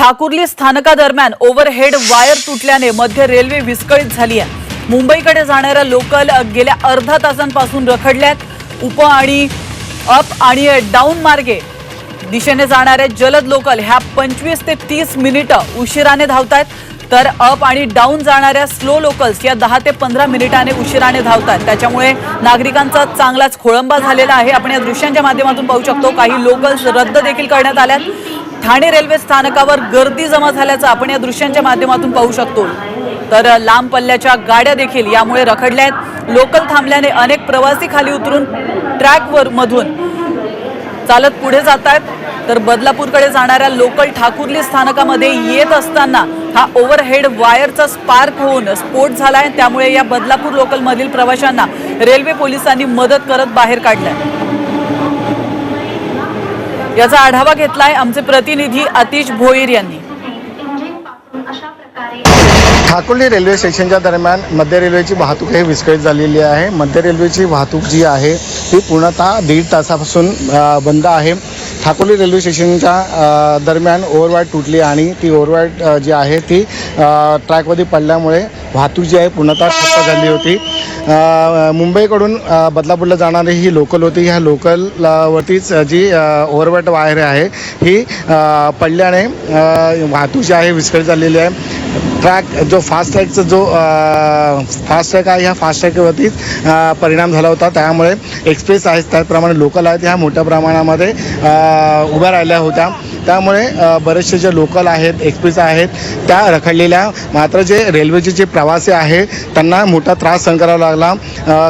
ठाकुर्ली स्थानकादरम्यान overhead wire तुटल्याने मध्य रेल्वे विस्कळीत झाली आहे. मुंबईकडे जाणाऱ्या लोकल गेल्या अर्धा तासांपासून रखडल्यात. उप आणि अप आणि डाऊन मार्गे दिशेने जाणाऱ्या जलद लोकल ह्या पंचवीस ते तीस मिनिटं उशिराने धावत आहेत तर अप आणि डाऊन जाणाऱ्या स्लो लोकल्स या दहा ते पंधरा मिनिटाने उशिराने धावतात त्याच्यामुळे नागरिकांचा चांगलाच खोळंबा झालेला आहे. आपण या दृश्यांच्या माध्यमातून पाहू शकतो काही लोकल्स रद्द देखील करण्यात आल्यात. ठाणे रेल्वे स्थानकावर गर्दी जमा झाल्याचं आपण या दृश्यांच्या माध्यमातून पाहू शकतो. तर लांब पल्ल्याच्या गाड्या देखील यामुळे रखडल्या आहेत. लोकल थांबल्याने अनेक प्रवासी खाली उतरून ट्रॅकवर मधून चालत पुढे जात आहेत तर बदलापूरकडे जाणाऱ्या लोकल ठाकुर्ली स्थानकामध्ये येत असताना हा ओव्हरहेड वायरचा स्पार्क होऊन स्फोट झालाय. त्यामुळे या बदलापूर लोकलमधील प्रवाशांना रेल्वे पोलिसांनी मदत करत बाहेर काढलंय. याचा आढावा घेतलाय आमचे प्रतिनिधी अतिश भोईर यांनी. ठाकुर्ली रेल्वे स्टेशनच्या दरम्यान मध्य रेल्वेची वाहतूक ही विस्कळीत झालेली आहे. मध्य रेल्वेची वाहतूक जी आहे ती पूर्णतः दीड तासापासून बंद आहे. ठाकोली रेल्वे स्टेशनच्या दरम्यान ओव्हरवाईड तुटली आणि ती ओव्हरवाईड जी आहे ती ट्रॅकमध्ये पडल्यामुळे वाहतूक जी आहे पूर्णतः ठप्प झाली होती. मुंबईकडून बदलापूरला जाणारी ही लोकल होती. ह्या लोकलवरतीच जी ओव्हरवाईड वायर आहे ही पडल्याने वाहतूक जी आहे विस्कळीत झालेली आहे. ट्रॅक जो फास्ट ट्रॅकचा जो फास्ट ट्रॅक आहे ह्या फास्ट ट्रॅकवरतीच परिणाम झाला होता. त्यामुळे एक्सप्रेस आहेत त्याचप्रमाणे लोकल आहेत ह्या मोठ्या प्रमाणामध्ये उभ्या राहिल्या होत्या. त्यामुळे बरेचसे जे लोकल आहेत एक्सप्रेस आहेत त्या रखडलेल्या मात्र जे रेल्वेचे जे प्रवासी आहे त्यांना मोठा त्रास सहन करावा लागला.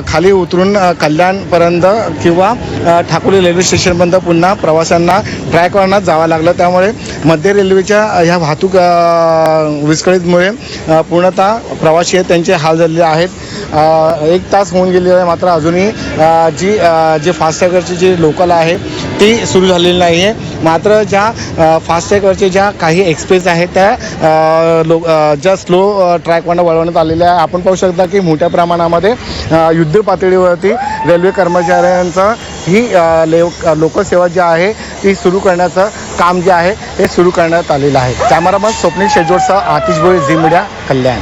खाली उतरून कल्याणपर्यंत किंवा ठाकुरी रेल्वे स्टेशनपर्यंत पुन्हा प्रवाशांना ट्रॅकवरनं जावं लागलं. त्यामुळे मध्य रेल्वेच्या ह्या वाहतूक अ, विस्कळीतमुळे पूर्णतः प्रवासी आहेत त्यांचे हाल झालेले आहेत. एक तास होऊन गेलेला आहे मात्र अजूनही जी जे फास्टॅगरची जी लोकल आहे ती सुरू झालेली नाही आहे मात्र ज्या अ, फास्टॅगवरचे ज्या काही एक्सप्रेस आहेत त्या लो ज्या स्लो ट्रॅकवरनं वळवण्यात आलेल्या आहे. आपण पाहू शकता की मोठ्या प्रमाणामध्ये युद्ध पातळीवरती रेल्वे कर्मचाऱ्यांचं ही लेव लोकसेवा जी आहे ती सुरू करण्याचं काम जे आहे हे सुरू करण्यात आलेलं आहे. कॅमेरामन स्वप्नील शेजोडसह आतिश भोई झी मीडिया कल्याण.